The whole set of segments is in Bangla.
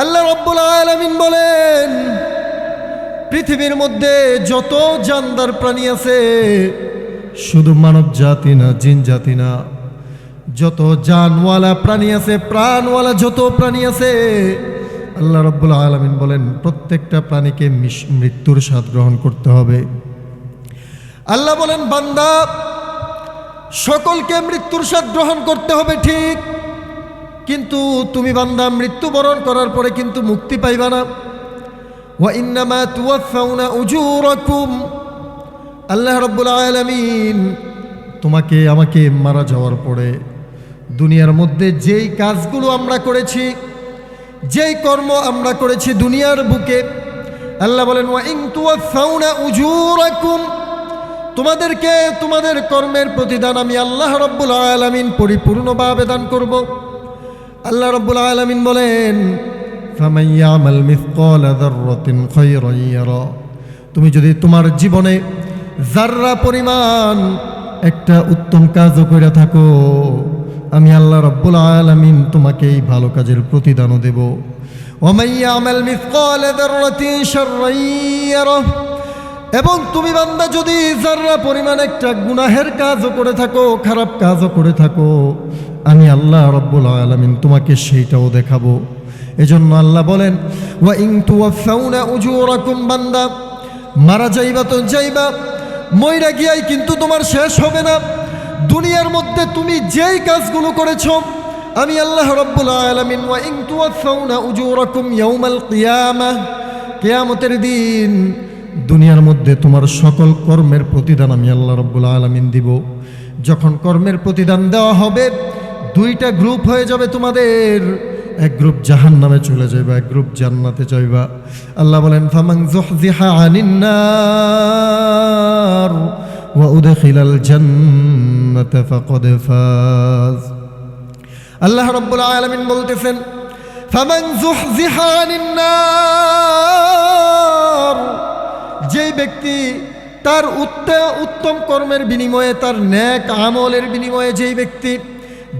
আল্লাহ রব্বুল আলামিন বলেন, পৃথিবীর মধ্যে যত জানদার প্রাণী আছে, শুধু মানব জাতি না, জিন জাতি না, যত জানওয়ালা প্রাণী আছে, প্রাণওয়ালা যত প্রাণী আছে, আল্লাহ রব্বুল আলামিন বলেন, প্রত্যেকটা প্রাণীকে মৃত্যুর স্বাদ গ্রহণ করতে হবে। আল্লাহ বলেন, বান্দা, সকলকে মৃত্যুর স্বাদ গ্রহণ করতে হবে ঠিক। কিন্তু তুমি বান্দা, মৃত্যুবরণ করার পরে কিন্তু মুক্তি পাইবা না। ওয়া ইন্নামা তুওয়াফাউনা উজুরাকুম। আল্লাহ রাব্বুল আলামিন তোমাকে, আমাকে মারা যাওয়ার পরে দুনিয়ার মধ্যে যেই কাজগুলো আমরা করেছি, যেই কর্ম আমরা করেছি দুনিয়ার বুকে, আল্লাহ বলেন, ওয়া ইন তুওয়াফাউনা উজুরাকুম। তোমাদেরকে তোমাদের কর্মের প্রতিদান আমি আল্লাহ রব্বুল আলামিন পরিপূর্ণভাবে দান করব। আল্লাহ রব্বুল আলমিন বলেন তুমি যদি তোমার জীবনে জাররা পরিমাণ একটা উত্তম কাজও করে থাকো, আমি আল্লাহ রব্বুল আলমিন তোমাকে এই ভালো কাজের প্রতিদানও দেব। এবং তুমি বান্দা যদি জাররা পরিমাণ একটা গুনাহের কাজও করে থাকো, খারাপ কাজও করে থাকো আমি আল্লাহ রব্বুল আলামিন তোমাকে সেইটাও দেখাবো। এজন্য আল্লাহ বলেন, ওয়া ইন তুওয়াফাউনা উজুরাকুম বান্দা, মারা যাইবা তো যাইবা, মইরা গিয়াই কিন্তু তোমার শেষ হবে না। দুনিয়ার মধ্যে তুমি যেই কাজগুলো করেছ, আমি আল্লাহ রব্বুল আলামিন, ওয়া ইন তুওয়াফাউনা উজুরাকুম ইয়াউমাল কিয়ামাহ কিয়ামতের দিন দুনিয়ার মধ্যে তোমার সকল কর্মের প্রতিদান আমি আল্লাহ রব্বুল আলমিন দিব। যখন কর্মের প্রতিদান দেওয়া হবে দুইটা গ্রুপ হয়ে যাবে তোমাদের। এক গ্রুপ জাহান নামে চলে যাইবা, এক গ্রুপ জান্নাতে যাইবা। আল্লাহ বলেন ফামাং জুহজিহা আনিন নার ওয়া উদখিলাল জান্নাতা ফাকাদ ফাজ। আল্লাহ রব্বুল আলামিন বলতেছেন, ফামান যুহজিহা আনিন নার যেই ব্যক্তি তার উত্ত- উত্তম কর্মের বিনিময়ে, তার ন্যাক আমলের বিনিময়ে যেই ব্যক্তি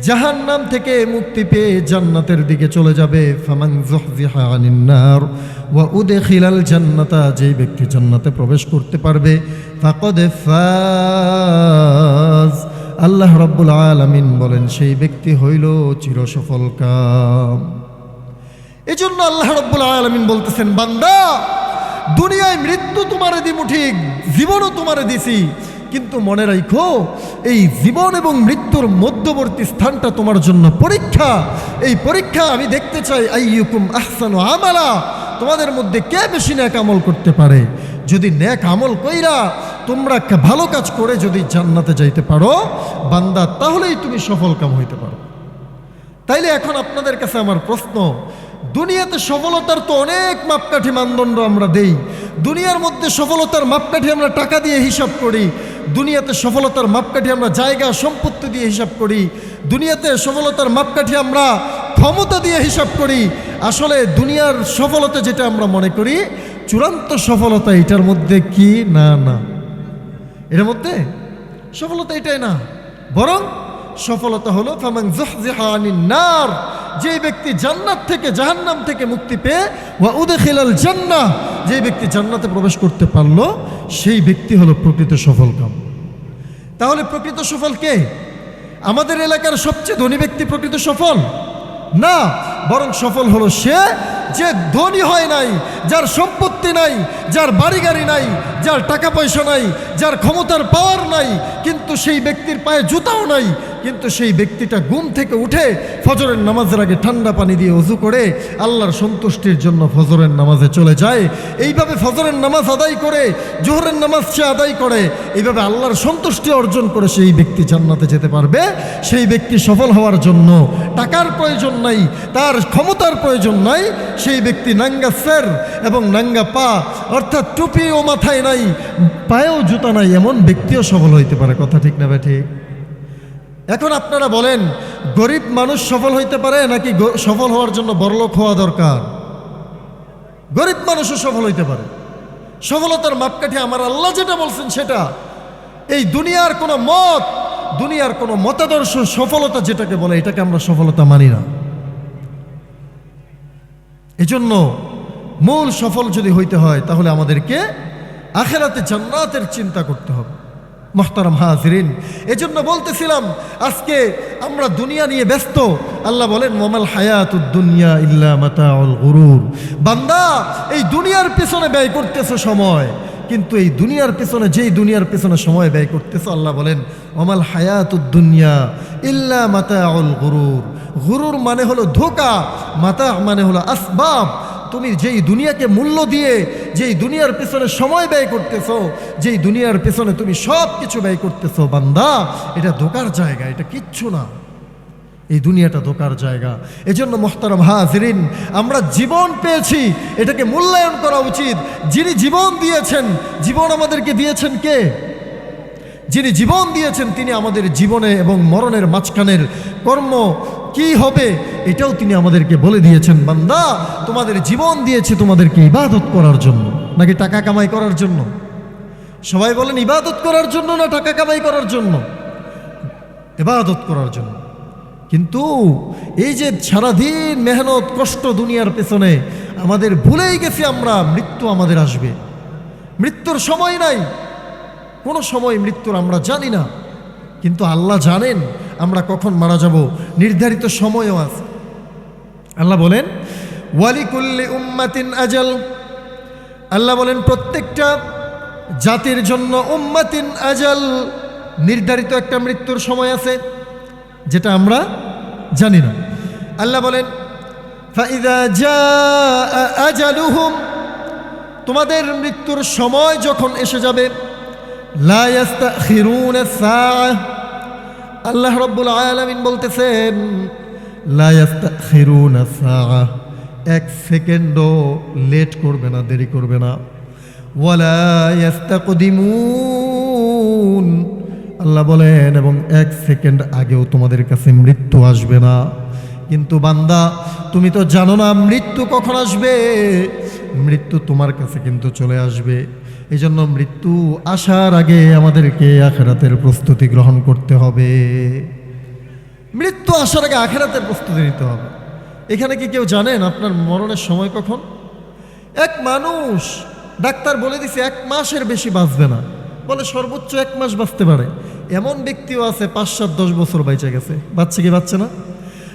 জাহান্নাম থেকে মুক্তি পেয়ে জান্নাতের দিকে চলে যাবে। ফামান যুহজিহা আনিন নার ওয়া জান্নাতা, যেই ব্যক্তি জান্নাতে প্রবেশ করতে পারবে, ফাকাদ আল্লাহ রব্বুল আলামিন বলেন, সেই ব্যক্তি হইল চিরসফল কাম। এই জন্য আল্লাহ রব্বুল আলামিন বলতেছেন, বান্দা, দুনিয়ায় মৃত্যু তোমারে দিমু ঠিক, জীবনও তোমারে দিছি কিন্তু মনে রাখো এই জীবন এবং মৃত্যুর মধ্যবর্তী স্থানটা তোমার জন্য পরীক্ষা। এই পরীক্ষা আমি দেখতে চাই, আইয়ুকুম আহসানু আমালা। তোমাদের মধ্যে কে বেশি ন্যাক আমল করতে পারে? যদি ন্যাক আমল কইরা তোমরা একটা ভালো কাজ করে যদি জান্নাতে যাইতে পারো, বান্দা তাহলেই তুমি সফল কাম হইতে পারো। তাইলে এখন আপনাদের কাছে আমার প্রশ্ন, দুনিয়াতে সফলতার তো অনেক মাপকাঠি মানদণ্ড আমরা দেই। দুনিয়ার মধ্যে সফলতার মাপকাঠি আমরা টাকা দিয়ে হিসাব করি দুনিয়াতে সফলতার মাপকাঠি আমরা জায়গা, সম্পত্তি দিয়ে হিসাব করি। দুনিয়াতে সফলতার মাপকাঠি আমরা ক্ষমতা দিয়ে হিসাব করি। আসলে দুনিয়ার সফলতা যেটা আমরা মনে করি, চূড়ান্ত সফলতা এটার মধ্যে কি? না না। এর মধ্যে সফলতা এটাই না। বরং সফলতা হলো নার, যে ব্যক্তি জান্নাত থেকে জাহান্নাম থেকে মুক্তি পেয়ে, ওয়া উদখিলাল জান্নাহ যে ব্যক্তি জান্নাতে প্রবেশ করতে পারল, সেই ব্যক্তি হলো প্রকৃত সফল কাম। তাহলে প্রকৃত সফল কে? আমাদের এলাকার সবচেয়ে ধনী ব্যক্তি প্রকৃত সফল? না, বরং সফল হলো সে যে ধনী হয় নাই, যার সম্পত্তি নাই, যার বাড়ি গাড়ি নাই, যার টাকা পয়সা নাই, যার ক্ষমতার পাওয়ার নাই, কিন্তু সেই ব্যক্তির পায়ে জুতাও নাই, কিন্তু সেই ব্যক্তিটা ঘুম থেকে উঠে ফজরের নামাজের আগে ঠান্ডা পানি দিয়ে উজু করে আল্লাহর সন্তুষ্টির জন্য ফজরের নামাজে চলে যায়। এইভাবে ফজরের নামাজ আদায় করে, জোহরের নামাজ সে আদায় করে, এইভাবে আল্লাহর সন্তুষ্টি অর্জন করে সেই ব্যক্তি জান্নাতে যেতে পারবে। সেই ব্যক্তি সফল হওয়ার জন্য টাকার প্রয়োজন নাই, তার ক্ষমতার প্রয়োজন নাই সেই ব্যক্তি নাঙ্গা স্যার এবং নাঙ্গা পা, অর্থাৎ টুপিও মাথায় নাই, পায়েও জুতা নাই, এমন ব্যক্তিও সফল হইতে পারে। কথা ঠিক না ঠিক এখন আপনারা বলেন, গরিব মানুষ সফল হইতে পারে নাকি সফল হওয়ার জন্য বড়লোক হওয়া দরকার? গরিব মানুষও সফল হইতে পারে। সফলতার মাপকাঠি আমার আল্লাহ যেটা বলছেন সেটা। এই দুনিয়ার কোনো মত, দুনিয়ার কোনো মতাদর্শ সফলতা যেটাকে বলে, এটাকে আমরা সফলতা মানি না। এজন্য মূল সফল যদি হইতে হয়, তাহলে আমাদেরকে আখেরাতে জান্নাতের চিন্তা করতে হবে। মোহতারাম হাজরিন, এজন্য বলতেছিলাম, আজকে আমরা দুনিয়া নিয়ে ব্যস্ত। আল্লাহ বলেন মোমাল হায়াতুদ দুনিয়া ইল্লা মাতাউল গুরুর। বান্দা, এই দুনিয়ার পেছনে ব্যয় করতেছে সময়, কিন্তু এই দুনিয়ার পেছনে, যেই দুনিয়ার পেছনে সময় ব্যয় করতেছে, আল্লাহ বলেন, ওমাল হায়াতুদ দুনিয়া ইল্লা মাতাউল গুরুর। গুরুর মানে হলো ধোকা, মাতা মানে হলো আসবাব। তুমি যেই দুনিয়াকে মূল্য দিয়ে, যেই দুনিয়ার পেছনে সময় ব্যয় করতেছো, যেই দুনিয়ার পেছনে তুমি সব কিছু ব্যয় করতেছো, বান্দা, এটা ধোকার জায়গা, এটা কিচ্ছু না। এই দুনিয়াটা ধোকার জায়গা। এজন্য মোহতারাম হাজরিন, আমরা জীবন পেয়েছি, এটাকে মূল্যায়ন করা উচিত। যিনি জীবন দিয়েছেন, জীবন আমাদেরকে দিয়েছেন কে? যিনি জীবন দিয়েছেন, তিনি আমাদের জীবনে এবং মরণের মাঝখানের কর্ম কি হবে? এটাও তিনি আমাদেরকে বলে দিয়েছেন, বান্দা, তোমাদের জীবন দিয়েছে তোমাদেরকে ইবাদত করার জন্য, নাকি টাকা কামাই করার জন্য? সবাই বলেন, ইবাদত করার জন্য না টাকা কামাই করার জন্য? ইবাদত করার জন্য। কিন্তু এই যে সারাদিন মেহনত, কষ্ট দুনিয়ার পেছনে, আমাদের ভুলেই গেছি আমরা, মৃত্যু আমাদের আসবে। মৃত্যুর সময় নাই। কোনো সময় মৃত্যুর আমরা জানি না। কিন্তু আল্লাহ জানেন আমরা কখন মারা যাব? নির্ধারিত সময়ও আছে। আল্লাহ বলেন, ওয়ালিকুল্লি উম্মাতিন আজাল। আল্লাহ বলেন, প্রত্যেকটা জাতির জন্য উম্মাতিন আজাল। নির্ধারিত একটা মৃত্যুর সময় আছে, যেটা আমরা জানি না। আল্লাহ বলেন তোমাদের মৃত্যুর সময় যখন এসে যাবে, লা ইয়াস্তাখিরুনা সাআহ। আল্লাহ রব্বুল আলামিন বলতেছেন এক সেকেন্ডও লেট করবে না, দেরি করবে না। ওয়ালা ইয়াস্তাকদিমুন। আল্লাহ বলেন, এবং এক সেকেন্ড আগেও তোমাদের কাছে মৃত্যু আসবে না। কিন্তু বান্দা, তুমি তো জানো না মৃত্যু কখন আসবে। মৃত্যু তোমার কাছে কিন্তু চলে আসবে। এই জন্য মৃত্যু আসার আগে আমাদেরকে আখেরাতের প্রস্তুতি গ্রহণ করতে হবে। মৃত্যু আসার আগে আখেরাতের প্রস্তুতি নিতে হবে। এখানে কি কেউ জানেন আপনার মরণের সময় কখন? এক মানুষ, ডাক্তার বলে দিছে এক মাসের বেশি বাঁচবে না। বলে সর্বোচ্চ এক মাস বাঁচতে পারে। এমন ব্যক্তিও আছে, পাঁচ, সাত, দশ বছর বাইচে গেছে। বাচ্চা কি বাচ্চা না?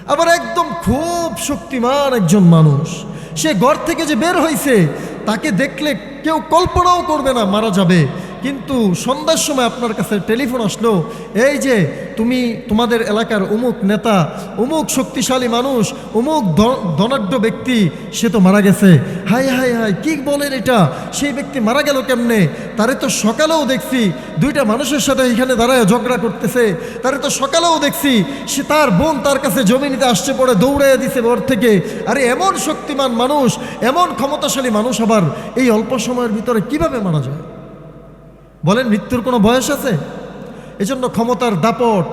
আবার একদম খুব শক্তিমান একজন মানুষ। সে ঘর থেকে যে বের হয়েছে তাকে দেখলে কেউ কল্পনাও করবে না মারা যাবে। কিন্তু সন্ধ্যার সময় আপনার কাছে টেলিফোন আসলো, এই যে, তুমি তোমাদের এলাকার অমুক নেতা, অমুক শক্তিশালী মানুষ, অমুক ধনাঢ্য ব্যক্তি, সে তো মারা গেছে। হাই হাই হাই কি বলেন এটা? সেই ব্যক্তি মারা গেল কেমনে? তারে তো সকালেও দেখছি, দুইটা মানুষের সাথে এখানে দাঁড়ায় ঝগড়া করতেছে। তারে তো সকালেও দেখছি, সে তার বোন তার কাছে জমি নিতে আসছে পড়ে দৌড়াইয়া দিছে ঘর থেকে। আরে এমন শক্তিমান মানুষ, এমন ক্ষমতাশালী মানুষ আবার, এই অল্প সময়ের ভিতরে কীভাবে মারা যায়? বলেন, মৃত্যুর কোনো বয়স আছে? এজন্য ক্ষমতার দাপট,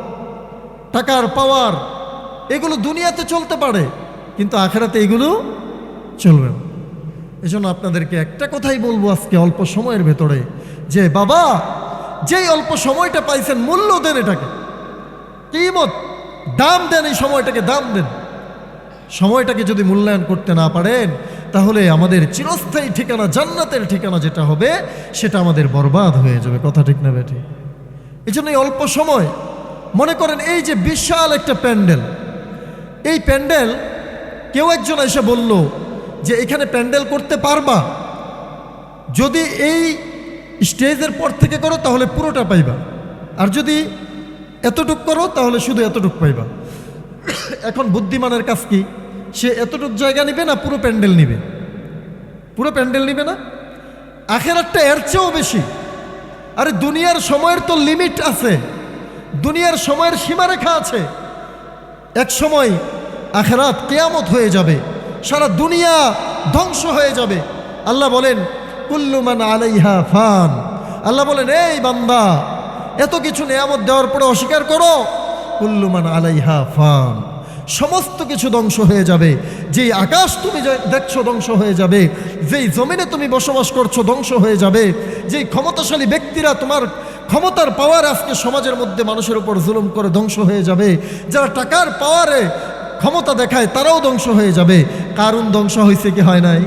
টাকার পাওয়ার, এগুলো দুনিয়াতে চলতে পারে, কিন্তু আখেরাতে এগুলো চলবে না। এজন্য আপনাদেরকে একটা কথাই বলব আজকে অল্প সময়ের ভেতরে, যে বাবা, যেই অল্প সময়টা পাইছেন, মূল্য দেন এটাকে। কিমত দাম দেন এই সময়টাকে, দাম দেন। সময়টাকে যদি মূল্যায়ন করতে না পারেন, তাহলে আমাদের চিরস্থায়ী ঠিকানা জান্নাতের ঠিকানা যেটা হবে, সেটা আমাদের বরবাদ হয়ে যাবে। কথা ঠিক না বেঠি? এই জন্য এই অল্প সময়। মনে করেন এই যে বিশাল একটা প্যান্ডেল। এই প্যান্ডেল, কেউ একজন এসে বলল যে, এখানে প্যান্ডেল করতে পারবা? যদি এই স্টেজের পর থেকে করো, তাহলে পুরোটা পাইবা। আর যদি এতটুক করো, তাহলে শুধু এতটুক পাইবা। এখন বুদ্ধিমানের কাজ কি? সে এতটুক জায়গা নিবে না পুরো প্যান্ডেল নিবে? পুরো প্যান্ডেল নিবে না? আখেরাতটা এর চেয়েও বেশি। আরে দুনিয়ার সময়ের তো লিমিট আছে। দুনিয়ার সময়ের সীমারেখা আছে। এক সময় আখেরাত কেয়ামত হয়ে যাবে। সারা দুনিয়া ধ্বংস হয়ে যাবে। আল্লাহ বলেন কুল্লুমান আলাইহা ফান। আল্লাহ বলেন, এই বান্দা, এত কিছু নেয়ামত দেওয়ার পরে অস্বীকার করো? কুল্লুমান আলাইহা ফান। সমস্ত কিছু ধ্বংস হয়ে যাবে। যেই আকাশ তুমি দেখছ ধ্বংস হয়ে যাবে, যেই জমিনে তুমি বসবাস করছ ধ্বংস হয়ে যাবে, যেই ক্ষমতাশালী ব্যক্তিরা তোমার ক্ষমতার পাওয়ার আজকে সমাজের মধ্যে মানুষের উপর জুলুম করে ধ্বংস হয়ে যাবে, যারা টাকার পাওয়ারে ক্ষমতা দেখায় তারাও ধ্বংস হয়ে যাবে। কারুন ধ্বংস হয়েছে কি হয় নাই?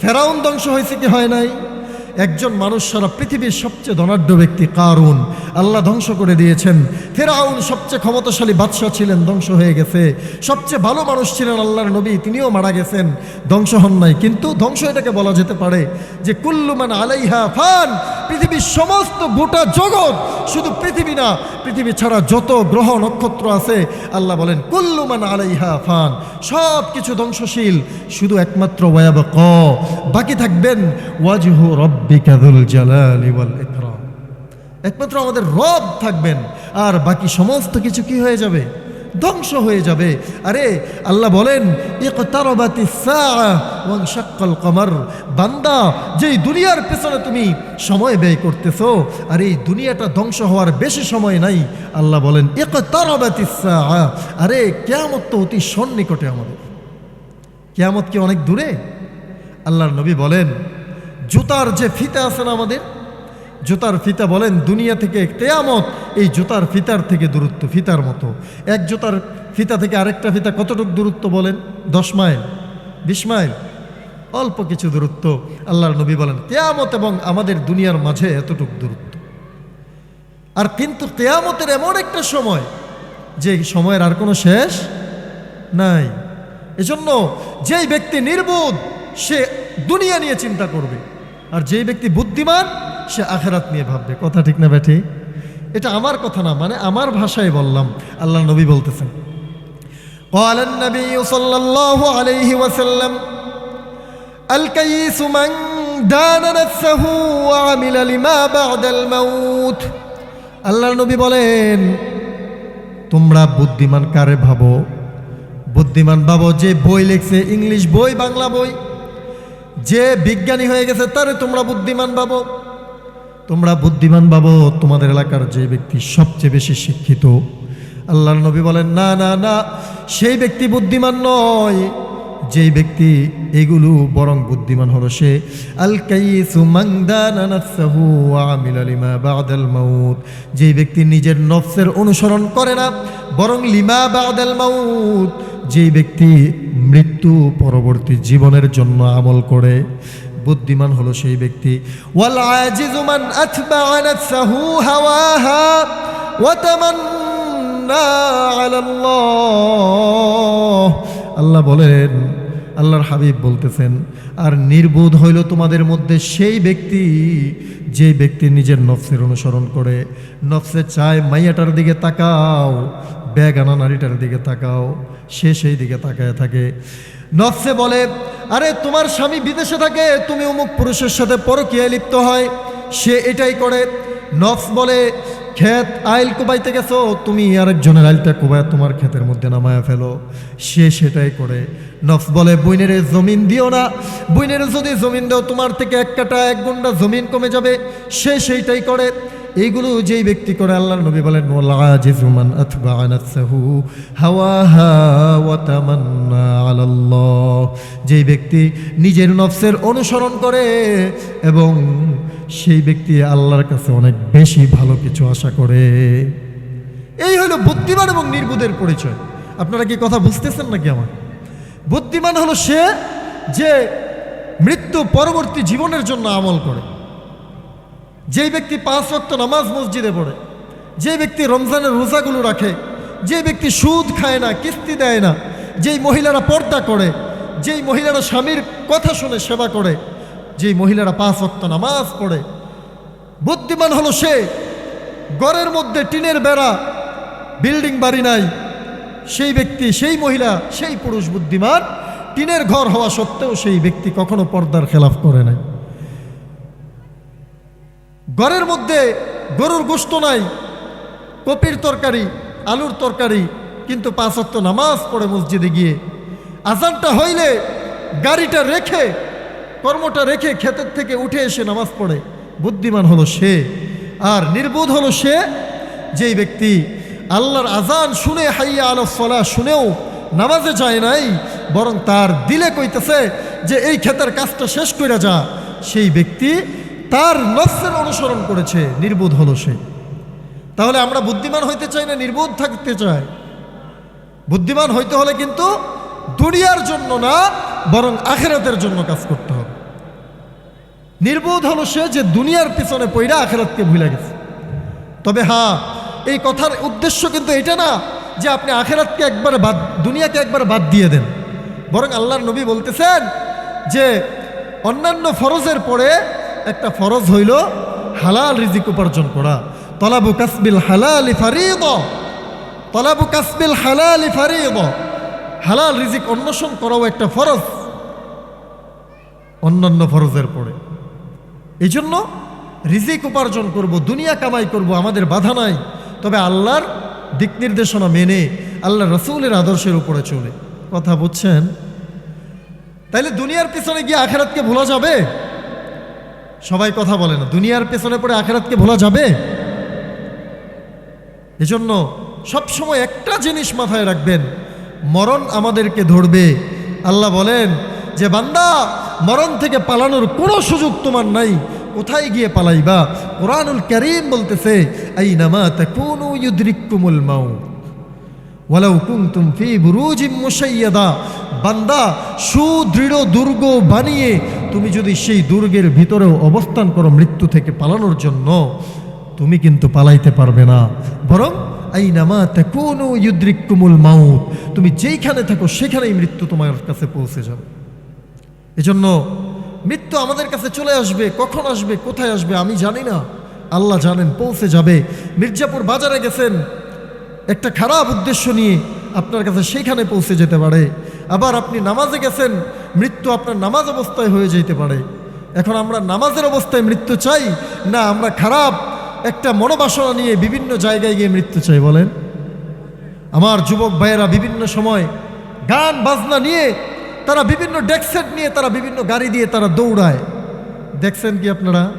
ফেরাউন ধ্বংস হয়েছে কি হয় নাই? একজন মানুষ সারা পৃথিবীর সবচেয়ে ধনাঢ্য ব্যক্তি কারুন। আল্লাহ ধ্বংস করে দিয়েছেন। ফেরাউন সবচেয়ে ক্ষমতাশালী বাদশাহ ছিলেন, ধ্বংস হয়ে গেছে। সবচেয়ে ভালো মানুষ ছিলেন আল্লাহর নবী, তিনিও মারা গেছেন। ধ্বংস হন নাই। কিন্তু ধ্বংস এটাকে বলা যেতে পারে যে কুল্লুমান আলাইহা ফান, পৃথিবীর সমস্ত গোটা জগৎ শুধু পৃথিবী না, পৃথিবী ছাড়া যত গ্রহ, নক্ষত্র আছে, আল্লাহ বলেন কুল্লুমান আলাইহা ফান সব কিছু ধ্বংসশীল, শুধু একমাত্র ওয়াব ক বাকি থাকবেন ওয়াজহু ওয়াল একমাত্র আমাদের রব থাকবেন, আর বাকি সমস্ত কিছু কি হয়ে যাবে? ধ্বংস হয়ে যাবে। আরে, আল্লাহ বলেন কমর। বান্দা, যেই দুনিয়ার পেছনে তুমি সময় ব্যয় করতেছ, আর এই দুনিয়াটা ধ্বংস হওয়ার বেশি সময় নাই, আল্লাহ বলেন, ইকতারবাতি আরে, কিয়ামত তো অতি সন্নিকটে আমাদের। কিয়ামত কি অনেক দূরে? আল্লাহর নবী বলেন জুতার যে ফিতা আছে না আমাদের, জুতার ফিতা বলেন দুনিয়া থেকে তেয়ামত এই জুতার ফিতার থেকে দূরত্ব, ফিতার মতো। এক জুতার ফিতা থেকে আরেকটা ফিতা কতটুকু দূরত্ব বলেন? দশ মাইল, বিশ মাইল, অল্প কিছু দূরত্ব। আল্লাহর নবী বলেন তেয়ামত এবং আমাদের দুনিয়ার মাঝে এতটুকু দূরত্ব। আর কিন্তু তেয়ামতের এমন একটা সময়, যে সময়ের আর কোনো শেষ নাই। এজন্য যেই ব্যক্তি নির্বোধ, সে দুনিয়া নিয়ে চিন্তা করবে। আর যেই ব্যক্তি বুদ্ধিমান সে আখেরাত নিয়ে ভাববে কথা ঠিক না ব্যাঠি এটা আমার কথা না মানে আমার ভাষায় বললাম আল্লাহ নবী বলতেছেন قال النبي صلى الله عليه وسلم الكيس من دان نفسه وعمل لما بعد الموت আল্লাহ নবী বলেন তোমরা বুদ্ধিমান কারে ভাবো বুদ্ধিমান ভাবো যে বই লিখছে ইংলিশ বই বাংলা বই যে বিজ্ঞানী হয়ে গেছে, তারে তোমরা বুদ্ধিমান ভাবো। তোমরা বুদ্ধিমান ভাবো, তোমাদের এলাকার যে ব্যক্তি সবচেয়ে বেশি শিক্ষিত। আল্লাহর নবী বলেন, না না না, সেই ব্যক্তি বুদ্ধিমান নয়। যেই ব্যক্তি এগুলো বরং বুদ্ধিমান হলো সে আল মাউত। যেই ব্যক্তি নিজের নফসের অনুসরণ করে না, বরং লিমা বাদাল মাউত। যেই ব্যক্তি মৃত্যু পরবর্তী জীবনের জন্য আমল করে। বুদ্ধিমান হলো সেই ব্যক্তি। ওয়াল আজিজু মান আতবা নাফসাহু হাওয়াহা ওয়া তামান্না আলা আল্লাহ আল্লাহ বলেন, আল্লাহর হাবিব বলতেছেন, আর নির্বোধ হইল তোমাদের মধ্যে সেই ব্যক্তি যে ব্যক্তি নিজের নফসের অনুসরণ করে। নফসে চায় মাইয়াটার দিকে তাকাও ব্যাগ আনা নারীটার দিকে তাকাও, সে সেই দিকে তাকায় থাকে। নফসে বলে, আরে, তোমার স্বামী বিদেশে থাকে, তুমি অমুক পুরুষের সাথে পরকীয়ায় লিপ্ত হয়। সে এটাই করে। নফস বলে, ক্ষেত আইল কোবাইতে গেছো, তুমি আরেকজনের আইলটা কোবায় তোমার ক্ষেতের মধ্যে নামায়া ফেলো। সে সেটাই করে। নফস বলে, বইনের জমিন দিও না। বইনের যদি জমিন দাও, তোমার থেকে এক কাটা এক গুন্ডা জমিন কমে যাবে। সে সেইটাই করে। এইগুলো যেই ব্যক্তি করে, আল্লাহর নবী বলেন যেই ব্যক্তি নিজের নফসের অনুসরণ করে এবং সেই ব্যক্তি আল্লাহর কাছে অনেক বেশি ভালো কিছু আশা করে। এই হলো বুদ্ধিমান এবং নির্বুদের পরিচয়। আপনারা কি কথা বুঝতেছেন নাকি আমার? বুদ্ধিমান হলো সে যে মৃত্যু পরবর্তী জীবনের জন্য আমল করে। যেই ব্যক্তি পাঁচ ওয়াক্ত নামাজ মসজিদে পড়ে যে ব্যক্তি রমজানের রোজাগুলো রাখে যে ব্যক্তি সুদ খায় না, কিস্তি দেয় না, যেই মহিলারা পর্দা করে, যেই মহিলারা স্বামীর কথা শুনে সেবা করে, যেই মহিলারা পাঁচ ওয়াক্ত নামাজ পড়ে, বুদ্ধিমান হলো সে। ঘরের মধ্যে টিনের বেড়া, বিল্ডিং বাড়ি নাই, সেই ব্যক্তি, সেই মহিলা, সেই পুরুষ বুদ্ধিমান, টিনের ঘর হওয়া সত্ত্বেও সেই ব্যক্তি কখনো পর্দার খেলাফ করে নাই। ঘরের মধ্যে গরুর গোস্ত নাই, কপির তরকারি, আলুর তরকারি, কিন্তু পাঁচত্ব নামাজ পড়ে মসজিদে গিয়ে। আজানটা হইলে গাড়িটা রেখে, কর্মটা রেখে ক্ষেতের থেকে উঠে এসে নামাজ পড়ে। বুদ্ধিমান হলো সে। আর নির্বোধ হলো সে, যেই ব্যক্তি আল্লাহর আজান শুনে হাইয়া আলো ফলা শুনেও নামাজে যায় নাই, বরং তার দিলে কইতেছে যে এই ক্ষেতের কাজটা শেষ করে যা। সেই ব্যক্তি তার নফসের অনুসরণ করেছে, নির্বোধ হলো সে। তাহলে আমরা বুদ্ধিমান হইতে চাই না নির্বোধ থাকতে চাই? বুদ্ধিমান হইতে হলে কিন্তু দুনিয়ার জন্য না, বরং আখেরাতের জন্য কাজ করতে হবে। নির্বোধ হলো সে যে দুনিয়ার পিছনে পইরা আখেরাতকে ভুলে গেছে। তবে হ্যাঁ এই কথার উদ্দেশ্য কিন্তু এটা না যে আপনি আখেরাতকে একবারে বাদ, দুনিয়াকে একবার বাদ দিয়ে দেন। বরং আল্লাহর নবী বলতেছেন যে, অন্যান্য ফরজের পরে একটা ফরজ হইল হালাল রিজিক উপার্জন করা। তলাবু কাসবিল হালালি ফারিদ। তলাবু কাসবিল হালালি ফারিদ। হালাল রিজিক অন্বেষণ করাও একটা ফরজ। অন্যান্য ফরজের পরে। এই জন্য রিজিক উপার্জন করব, দুনিয়া কামাই করব, আমাদের বাধা নাই। তবে আল্লাহর দিক নির্দেশনা মেনে আল্লাহ রসুলের আদর্শের উপরে চলে। কথা বুঝছেন? তাইলে দুনিয়ার পিছনে গিয়ে আখেরাতকে ভোলা যাবে? সবাই কথা বলে না। দুনিয়ার পেছনে পড়ে আখেরাতকে ভোলা যাবে? এজন্য সবসময় একটা জিনিস মাথায় রাখবেন, মরণ আমাদেরকে ধরবে। আল্লাহ বলেন যে, বান্দা, মরণ থেকে পালানোর কোনো সুযোগ তোমার নাই, কোথায় গিয়ে পালাইবা? কোরআনুল করিম বলতেছে এই নামা তাকুনু ইউদ্রিকুমুল মাউত। ওয়ালাউ কুনতুম ফি বুরুজিম মুশাইয়াদা। বান্দা, সুদৃঢ় দুর্গ বানিয়ে তুমি যদি সেই দুর্গের ভিতরেও অবস্থান করো মৃত্যু থেকে পালানোর জন্য, তুমি কিন্তু পালাইতে পারবে না। বরং, আইনামা তাকুনু ইউদ্রিকুমুল মাউত, তুমি যেইখানে থাকো সেখানেই মৃত্যু তোমার কাছে পৌঁছে যাবে। এজন্য মৃত্যু আমাদের কাছে চলে আসবে, কখন আসবে, কোথায় আসবে আমি জানি না। আল্লাহ জানেন, পৌঁছে যাবে। মির্জাপুর বাজারে গেছেন, একটা খারাপ উদ্দেশ্য নিয়ে আপনার কাছে সেইখানে পৌঁছে যেতে পারে। আবার আপনি নামাজে গেছেন, মৃত্যু আপনার নামাজ অবস্থায় হয়ে যেতে পারে। এখন আমরা নামাজের অবস্থায় মৃত্যু চাই? না, আমরা খারাপ। একটা মনোবাসনা নিয়ে বিভিন্ন জায়গায় গিয়ে মৃত্যু চাই, বলেন। আমার যুবক ভাইয়েরা বিভিন্ন সময় গান, বাজনা নিয়ে তারা বিভিন্ন ডেকসেট নিয়ে তারা বিভিন্ন গাড়ি দিয়ে তারা দৌড়ায়। দেখছেন কি আপনারা?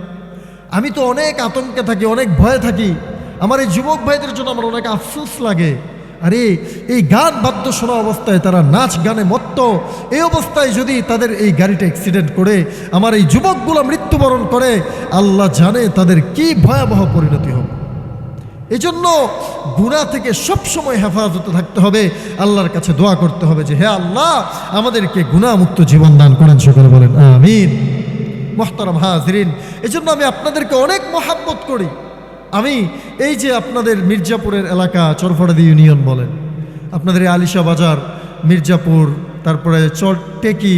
আমি তো অনেক আতঙ্কে থাকি, অনেক ভয়ে থাকি। আমার এই যুবক ভাইদের জন্য আমার অনেক আফসোস লাগে। আরে, এই গান বাদ্য শোনা অবস্থায় তারা নাচ গানে মত্ত। এই অবস্থায় যদি তাদের এই গাড়িটা অ্যাক্সিডেন্ট করে, আমার এই যুবকগুলো মৃত্যুবরণ করে, আল্লাহ জানে তাদের কি ভয়াবহ পরিণতি হবে। এজন্য গুণা থেকে সবসময় হেফাজতে থাকতে হবে, আল্লাহর কাছে দোয়া করতে হবে যে, হে আল্লাহ, আমাদেরকে গুণামুক্ত জীবন দান করেন, সকলে বলেন, আমিন। মোহতারাম হাজরিন, এজন্য আমি আপনাদেরকে অনেক মহাব্বত করি। আমি এই যে আপনাদের মির্জাপুরের এলাকা চরফাড়াদি ইউনিয়ন বলেন, আপনাদের আলিশা বাজার, মির্জাপুর, তারপরে চর টেকি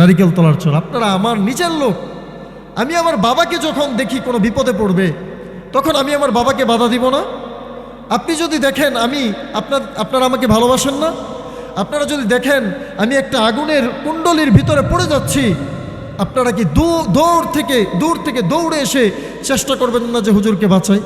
নারিকেল তলার চর, আপনারা আমার নিজের লোক। আমি আমার বাবাকে যখন দেখি কোনো বিপদে পড়বে, তখন আমি আমার বাবাকে বাধা দিব না। আপনি যদি দেখেন আমি আপনার, আপনারা আমাকে ভালোবাসেন না। আপনারা যদি দেখেন আমি একটা আগুনের কুণ্ডলির ভিতরে পড়ে যাচ্ছি আপনারা কি দূর থেকে দূর থেকে দৌড়ে এসে চেষ্টা করবেন না যে হুজুরকে বাঁচাই?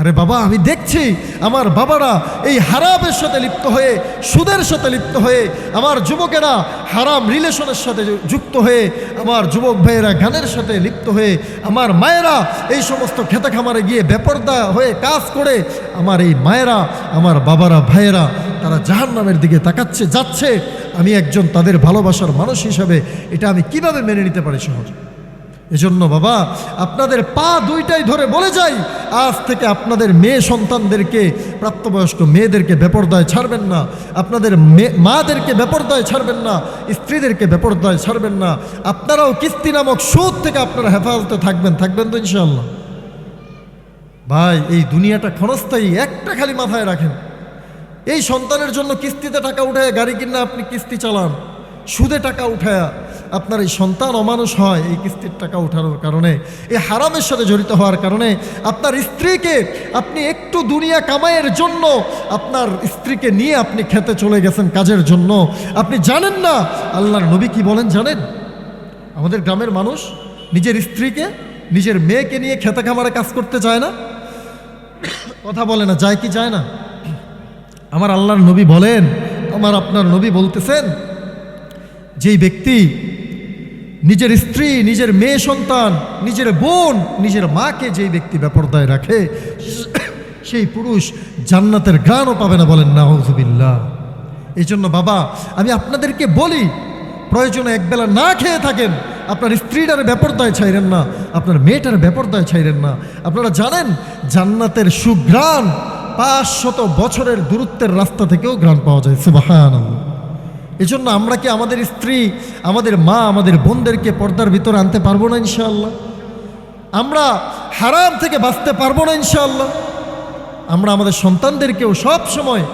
আরে বাবা, আমি দেখছি আমার বাবারা এই হারামের সাথে লিপ্ত হয়ে, সুদের সাথে লিপ্ত হয়ে, আমার যুবকেরা হারাম রিলেশনের সাথে যুক্ত হয়ে, আমার যুবক ভাইয়েরা গানের সাথে লিপ্ত হয়ে, আমার মায়েরা এই সমস্ত খেতে খামারে গিয়ে বেপর্দা হয়ে কাজ করে, আমার এই মায়েরা, আমার বাবারা, ভাইয়েরা, তারা জাহান নামের দিকে তাকাচ্ছে, যাচ্ছে। আমি একজন তাদের ভালোবাসার মানুষ হিসাবে এটা আমি কীভাবে মেনে নিতে পারি সহজে? এজন্য বাবা, আপনাদের পা দুইটাই ধরে বলে যাই, আজ থেকে আপনাদের মেয়ে সন্তানদেরকে, প্রাপ্তবয়স্ক মেয়েদেরকে বেপরদায় ছাড়বেন না, আপনাদের মাদেরকে বেপরদায় ছাড়বেন না, স্ত্রীদেরকে বেপরদায় ছাড়বেন না, আপনারাও কিস্তি নামক সুদ থেকে আপনারা হেফাজতে থাকবেন থাকবেন তো ইনশাল্লাহ ভাই, এই দুনিয়াটা ক্ষণস্থায়ী, একটা খালি মাথায় রাখেন। এই সন্তানের জন্য কিস্তিতে টাকা উঠায় গাড়ি কিনা আপনি কিস্তি চালান। সুদে টাকা উঠায়া আপনার এই সন্তান অমানুষ হয়, এই কিস্তির টাকা উঠানোর কারণে, এই হারামের সাথে জড়িত হওয়ার কারণে, আপনার স্ত্রীকে আপনি একটু দুনিয়া কামাইয়ের জন্য, আপনার স্ত্রীকে নিয়ে আপনি খেতে চলে গেছেন কাজের জন্য। আপনি জানেন না, আল্লাহর নবী কি বলেন জানেন? আমাদের গ্রামের মানুষ নিজের স্ত্রীকে, নিজের মেয়েকে নিয়ে খেতে খামারে কাজ করতে চায় না। কথা বলে না, যায় কি যায় না? আমার আল্লাহর নবী বলেন, আমার আপনার নবী বলতেছেন যেই ব্যক্তি নিজের স্ত্রী, নিজের মেয়ে সন্তান, নিজের বোন, নিজের মাকে যেই ব্যক্তি বেপরদায় রাখে, সেই পুরুষ জান্নাতের গানও পাবে না বলেন না হজুবিল্লা এই জন্য বাবা, আমি আপনাদেরকে বলি, প্রয়োজনে একবেলা না খেয়ে থাকেন। আপনার স্ত্রীটার বেপরদায় ছাইরেন না, আপনার মেয়েটার বেপরদায় ছাইরেন না। আপনারা জানেন, জান্নাতের সুঘ্রাণ পাঁচশত বছরের দূরত্বের রাস্তা থেকেও ঘ্রাণ পাওয়া যায় সুবাহান এজন্য আমরা কি আমাদের স্ত্রী, আমাদের মা, আমাদের বোনদেরকে পর্দার ভিতরে আনতে পারব না ইনশাআল্লাহ? আমরা হারাম থেকে বাঁচতে পারব না ইনশাআল্লাহ? আমরা আমাদের সন্তানদেরকেও সব সময়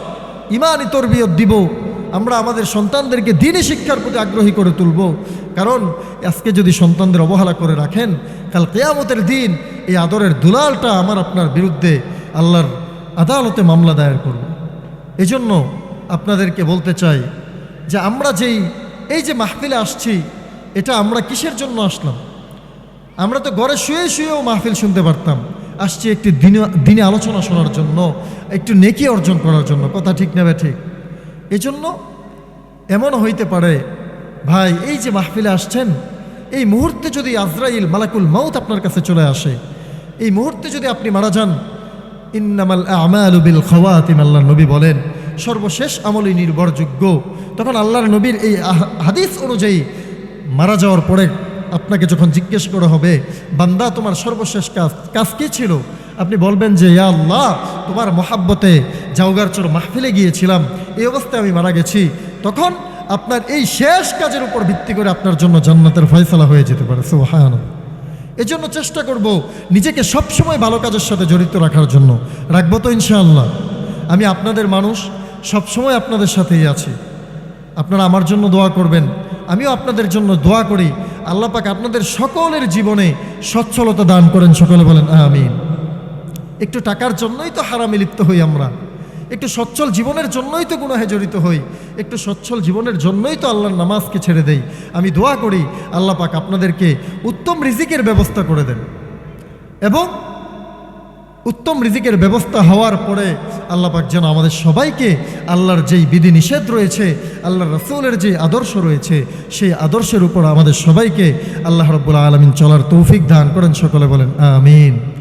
ইমানই তরবিয়ত দিব। আমরা আমাদের সন্তানদেরকে দিনই শিক্ষার প্রতি আগ্রহী করে তুলব। কারণ আজকে যদি সন্তানদের অবহেলা করে রাখেন, কাল কেয়ামতের দিন এই আদরের দুলালটা আমার আপনার বিরুদ্ধে আল্লাহর আদালতে মামলা দায়ের করবে। এজন্য আপনাদেরকে বলতে চাই যে আমরা যেই, এই যে মাহফিলে আসছি, এটা আমরা কিসের জন্য আসলাম? আমরা তো ঘরে শুয়ে শুয়েও মাহফিল শুনতে পারতাম। আসছি একটি দিনে দিনে আলোচনা শোনার জন্য, একটু নেকি অর্জন করার জন্য, কথা ঠিক নেবে ঠিক এই জন্য এমন হইতে পারে, ভাই, এই যে মাহফিলে আসছেন, এই মুহূর্তে যদি আজরাইল মালাকুল মাউত আপনার কাছে চলে আসে, এই মুহূর্তে যদি আপনি মারা যান, ইন্নামাল আমালু বিল আল্লাহ নবী বলেন সর্বশেষ আমলই নির্ভরযোগ্য। তখন আল্লাহর নবীর এই হাদিস অনুযায়ী মারা যাওয়ার পরে আপনাকে যখন জিজ্ঞেস করা হবে, বান্দা, তোমার সর্বশেষ কাজ কাজ কী ছিল? আপনি বলবেন যে, ইয়া আল্লাহ, তোমার মহাব্বতে জাউগার চোর মাহফিলে গিয়েছিলাম, এই অবস্থায় আমি মারা গেছি। তখন আপনার এই শেষ কাজের উপর ভিত্তি করে আপনার জন্য জান্নাতের ফয়সালা হয়ে যেতে পারে। সোহান এজন্য চেষ্টা করব নিজেকে সবসময় ভালো কাজের সাথে জড়িত রাখার জন্য। রাখব তো ইনশাআল্লাহ। আমি আপনাদের মানুষ সবসময় আপনাদের সাথেই আছি। আপনারা আমার জন্য দোয়া করবেন। আমিও আপনাদের জন্য দোয়া করি। আল্লাহ পাক আপনাদের সকলের জীবনে সচ্ছলতা দান করেন। সকলে বলেন, আমিন। একটু টাকার জন্যই তো হারামে লিপ্ত হই আমরা। একটু সচ্ছল জীবনের জন্যই তো গুনাহে জড়িত হই। একটু সচ্ছল জীবনের জন্যই তো আল্লাহর নামাজকে ছেড়ে দেই। আমি দোয়া করি, আল্লাহ পাক আপনাদেরকে উত্তম রিজিকের ব্যবস্থা করে দেন। এবং উত্তম রিজিকের ব্যবস্থা হওয়ার পরে আল্লাহ পাক যেন আমাদের সবাইকে আল্লাহর যেই বিধি নিষেধ রয়েছে, আল্লাহর রসুলের যে আদর্শ রয়েছে, সেই আদর্শের উপর আমাদের সবাইকে আল্লাহ রব্বুল আলমিন চলার তৌফিক দান করেন। সকলে বলেন, আমিন।